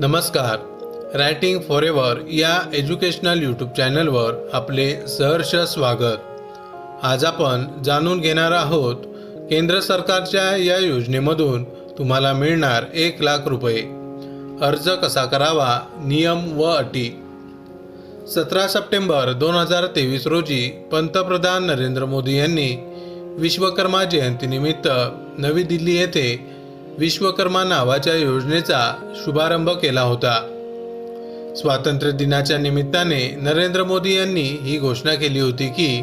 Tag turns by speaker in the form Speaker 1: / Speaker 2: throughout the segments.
Speaker 1: नमस्कार. Writing for ever या educational YouTube चॅनलवर आपले सहर्ष स्वागत. आज आपण जाणून घेणार आहोत केंद्र सरकारच्या या योजनेमधून तुम्हाला मिळणार एक लाख रुपये. अर्ज कसा करावा नियम व अटी. सतरा सप्टेंबर दोन हजार तेवीस रोजी पंतप्रधान नरेंद्र मोदी यांनी विश्वकर्मा जयंतीनिमित्त नवी दिल्ली येथे विश्वकर्मा नावाच्या योजनेचा शुभारंभ केला होता. स्वातंत्र्य दिनाच्या निमित्ताने नरेंद्र मोदी यांनी ही घोषणा केली होती की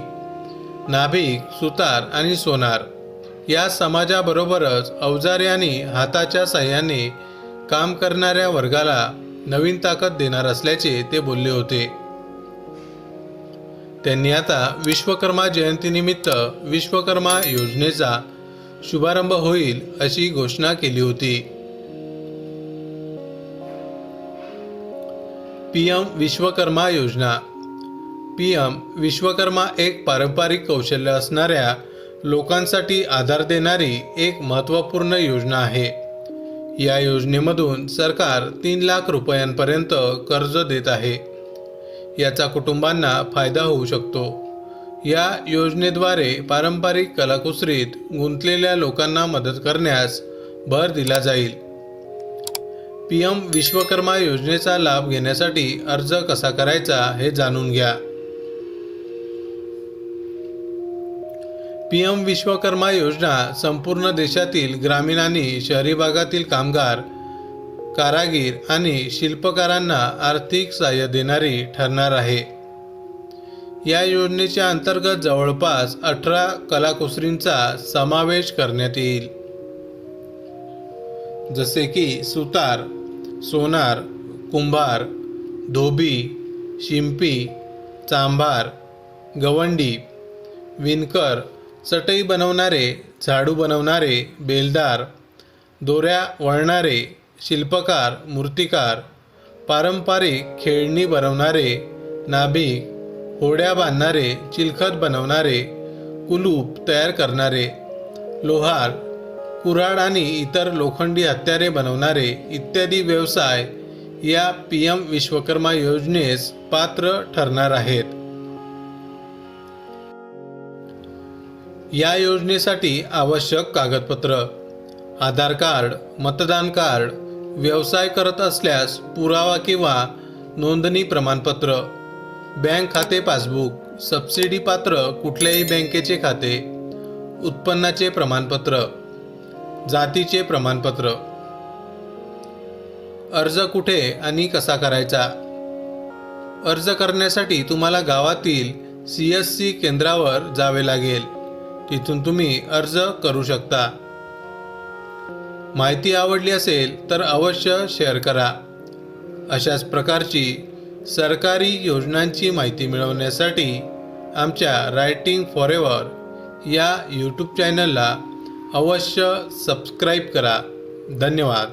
Speaker 1: नाभिक सुतार आणि सोनार या समाजाबरोबरच अवजारे आणि हाताच्या साह्याने काम करणाऱ्या वर्गाला नवीन ताकद देणार असल्याचे ते बोलले होते. त्यांनी आता विश्वकर्मा जयंतीनिमित्त विश्वकर्मा योजनेचा शुभारंभ होईल अशी घोषणा केली होती. पीएम विश्वकर्मा योजना. पीएम विश्वकर्मा एक पारंपरिक कौशल्य असणाऱ्या लोकांसाठी आधार देणारी एक महत्त्वपूर्ण योजना आहे. या योजनेमधून सरकार तीन लाख रुपयांपर्यंत कर्ज देत आहे. याचा कुटुंबांना फायदा होऊ शकतो. या योजनेद्वारे पारंपरिक कलाकुसरीत गुंतलेल्या लोकांना मदत करण्यास भर दिला जाईल. पी एम विश्वकर्मा योजनेचा लाभ घेण्यासाठी अर्ज कसा करायचा हे जाणून घ्या. पी एम विश्वकर्मा योजना संपूर्ण देशातील ग्रामीण आणि शहरी भागातील कामगार कारागीर आणि शिल्पकारांना आर्थिक सहाय्य देणारी ठरणार आहे. या योजनेच्या अंतर्गत जवळपास अठरा कलाकुसरींचा समावेश करण्यात येईल. जसे की सुतार सोनार कुंभार धोबी शिंपी चांभार गवंडी विणकर चटई बनवणारे झाडू बनवणारे बेलदार दोऱ्या वळणारे शिल्पकार मूर्तिकार पारंपरिक खेळणी बनवणारे नाभिक होड्या बांधणारे चिलखत बनवणारे कुलूप तयार करणारे लोहार कुऱ्हाड आणि इतर लोखंडी हत्यारे बनवणारे इत्यादी व्यवसाय या पी एम विश्वकर्मा योजनेस पात्र ठरणार आहेत. या योजनेसाठी आवश्यक कागदपत्र आधार कार्ड मतदान कार्ड व्यवसाय करत असल्यास पुरावा किंवा नोंदणी प्रमाणपत्र बँक खाते पासबुक सबसिडी पात्र कुठल्याही बँकेचे खाते उत्पन्नाचे प्रमाणपत्र जातीचे प्रमाणपत्र. अर्ज कुठे आणि कसा करायचा? अर्ज करण्यासाठी तुम्हाला गावातील सी एस सी केंद्रावर जावे लागेल. तिथून तुम्ही अर्ज करू शकता. माहिती आवडली असेल तर अवश्य शेअर करा. अशाच प्रकारची सरकारी योजनांची माहिती मिळवण्यासाठी आमच्या रायटिंग फॉर एव्हर या यूट्यूब चॅनलला अवश्य सबस्क्राईब करा. धन्यवाद.